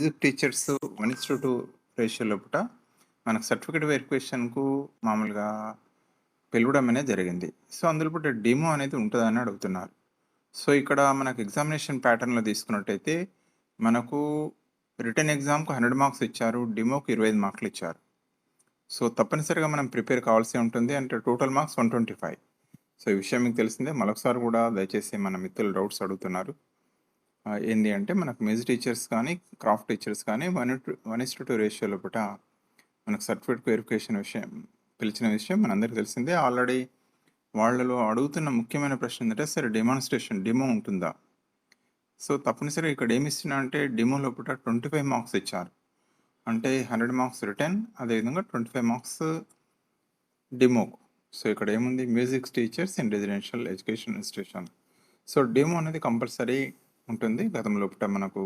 Music teachers one is to ratio లోపల మనకు certificate వెరిఫికేషన్కు మామూలుగా పిలవడం అనేది జరిగింది. సో అందులో పూట డెమో అనేది ఉంటుందని అడుగుతున్నారు. సో ఇక్కడ మనకు ఎగ్జామినేషన్ ప్యాటర్న్లో తీసుకున్నట్టయితే మనకు రిటర్న్ ఎగ్జామ్కు హండ్రెడ్ మార్క్స్ ఇచ్చారు డెమోకి ఇరవై ఐదు మార్కులు ఇచ్చారు. సో తప్పనిసరిగా మనం ప్రిపేర్ కావాల్సి ఉంటుంది అంటే total marks one twenty five. So ఈ విషయం మీకు తెలిసిందే. మరొకసారి కూడా దయచేసి మన మిత్రులు డౌట్స్ అడుగుతున్నారు. ఏంది అంటే మనకు మ్యూజిక్ టీచర్స్ కానీ క్రాఫ్ట్ టీచర్స్ కానీ వన్ వన్ ఇస్ టూ రేషియోలో పూట మనకు సర్టిఫికేట్ వెరిఫికేషన్ విషయం పిలిచిన విషయం మనందరికీ తెలిసిందే. ఆల్రెడీ వాళ్ళలో అడుగుతున్న ముఖ్యమైన ప్రశ్న ఏంటంటే సరే డెమాన్స్ట్రేషన్ డెమో ఉంటుందా? సో తప్పనిసరిగా ఇక్కడ ఏమి ఇస్తున్నా అంటే డెమో లోపల ట్వంటీ ఫైవ్ మార్క్స్ ఇచ్చారు. అంటే హండ్రెడ్ మార్క్స్ రిటర్న్ అదేవిధంగా twenty five marks demo so ఇక్కడ ఏముంది? Music teachers in residential education institution. So demo అనేది కంపల్సరీ ఉంటుంది. గతం లోపల మనకు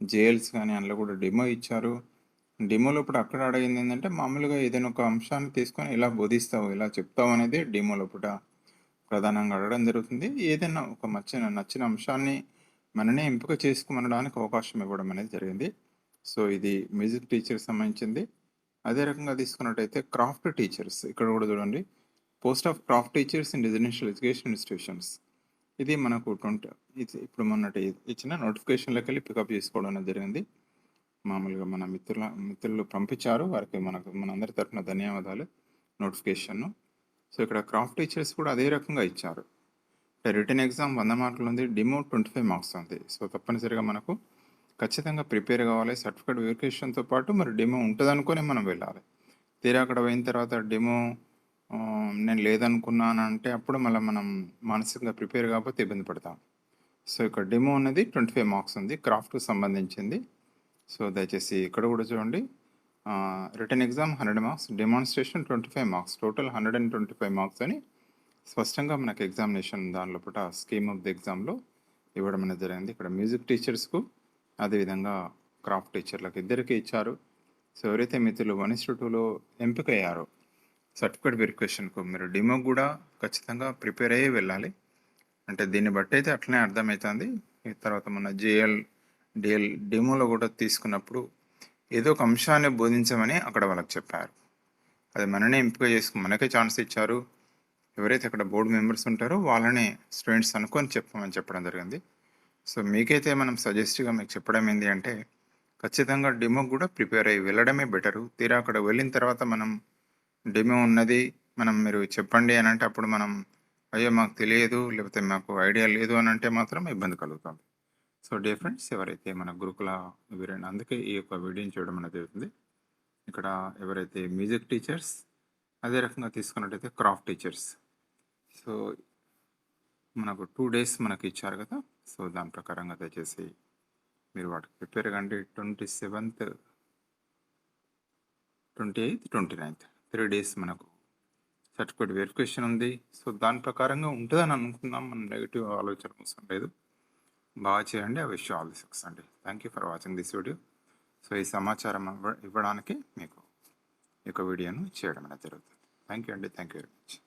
జేఎల్స్ కానీ అందులో కూడా డెమో ఇచ్చారు. డిమో లోపల అక్కడ అడిగింది ఏంటంటే మామూలుగా ఏదైనా ఒక అంశాన్ని తీసుకొని ఇలా బోధిస్తావు ఇలా చెప్తావు అనేది డిమో లోపల ప్రధానంగా అడగడం జరుగుతుంది. ఏదైనా ఒక నచ్చిన నచ్చిన అంశాన్ని మననే ఎంపిక చేసుకోమనడానికి అవకాశం ఇవ్వడం అనేది జరిగింది. సో ఇది మ్యూజిక్ టీచర్ సంబంధించింది. అదే రకంగా తీసుకున్నట్టయితే క్రాఫ్ట్ టీచర్స్ ఇక్కడ కూడా చూడండి. Post of craft teachers in residential education institutions ఇది మనకు ట్వంటీ ఇది ఇప్పుడు మొన్నటి ఇచ్చిన నోటిఫికేషన్లోకి వెళ్ళి పికప్ చేసుకోవడం అనేది జరిగింది. మామూలుగా మన మిత్రుల మిత్రులు పంపించారు. వారికి మనకు మనందరి తరఫున ధన్యవాదాలు నోటిఫికేషన్ను సో ఇక్కడ క్రాఫ్ట్ టీచర్స్ కూడా అదే రకంగా ఇచ్చారు. అంటే రిటర్న్ ఎగ్జామ్ వంద మార్కులు ఉంది డిమో ట్వంటీ ఫైవ్ మార్క్స్ ఉంది. సో తప్పనిసరిగా మనకు ఖచ్చితంగా ప్రిపేర్ కావాలి. సర్టిఫికేట్ వెరిఫికేషన్తో పాటు మరి డెమో ఉంటుంది అనుకుని మనం వెళ్ళాలి. తీరా అక్కడ పోయిన తర్వాత డెమో నేను లేదనుకున్నానంటే అప్పుడు మళ్ళీ మనం మానసికంగా ప్రిపేర్ కాకపోతే ఇబ్బంది పడతాం. సో ఇక్కడ డెమో అనేది ట్వంటీ ఫైవ్ మార్క్స్ ఉంది. క్రాఫ్ట్కి సంబంధించింది. సో దయచేసి ఇక్కడ కూడా చూడండి. Written exam hundred marks demonstration twenty five marks. Total hundred and twenty five marks అని స్పష్టంగా మనకు ఎగ్జామినేషన్ దానిలో పూట స్కీమ్ ఆఫ్ ది ఎగ్జామ్లో ఇవ్వడం అనేది జరిగింది. ఇక్కడ మ్యూజిక్ టీచర్స్కు అదేవిధంగా క్రాఫ్ట్ టీచర్లకు ఇద్దరికి ఇచ్చారు. సో ఎవరైతే మిత్రులు వన్ ఇస్ టూలో ఎంపిక అయ్యారో సర్టిఫికేట్ వెరిఫికేషన్కు మీరు డిమో కూడా ఖచ్చితంగా ప్రిపేర్ అయ్యి వెళ్ళాలి. అంటే దీన్ని బట్టి అయితే అట్లనే అర్థమవుతుంది తర్వాత మన జేఎల్ డిఎల్ డెమోలో కూడా తీసుకున్నప్పుడు ఏదో ఒక అంశాన్ని బోధించమని అక్కడ వాళ్ళకి చెప్పారు. అది మననే ఎంపిక చేసుకు మనకే ఛాన్స్ ఇచ్చారు. ఎవరైతే అక్కడ బోర్డు మెంబర్స్ ఉంటారో వాళ్ళనే స్టూడెంట్స్ అనుకొని చెప్పమని చెప్పడం జరిగింది. సో మీకైతే మనం సజెస్ట్గా మీకు చెప్పడం ఏంటి అంటే ఖచ్చితంగా డెమో కూడా ప్రిపేర్ అయ్యి వెళ్ళడమే బెటరు. తీరా అక్కడ వెళ్ళిన తర్వాత మనం డెమో ఉన్నది. మనం మీరు చెప్పండి అని అంటే అప్పుడు మనం అయ్యో మాకు తెలియదు లేకపోతే మాకు ఐడియా లేదు అని అంటే మాత్రం ఇబ్బంది కలుగుతుంది. సో డియర్ ఫ్రెండ్స్ ఎవరైతే మన గురుకుల ఎవరైనా అందుకే ఈ యొక్క వీడియోని చేయడం అనేది జరుగుతుంది. ఇక్కడ ఎవరైతే మ్యూజిక్ టీచర్స్ అదే రకంగా తీసుకున్నట్టయితే క్రాఫ్ట్ టీచర్స్. సో మనకు టూ డేస్ మనకి ఇచ్చారు కదా సో దాని ప్రకారంగా దయచేసి మీరు వాటికి ప్రిపేర్ కండి twenty seventh twenty eighth twenty ninth. Three days మనకు సర్టిఫికేట్ వెరిఫికేషన్ ఉంది. సో దాని ప్రకారంగా ఉంటుందని అనుకుందాం. మనం నెగిటివ్ ఆలోచన అవసరం లేదు. బాగా చేయండి. ఆ విషయం ఆల్ ది సక్సెస్ అండి thank you for watching this video so ఈ సమాచారం ఇవ్వ- ఇవ్వడానికి మీకు ఈ యొక్క వీడియోను చేయడం అనేది జరుగుతుంది. థ్యాంక్ యూ అండి. Thank you very much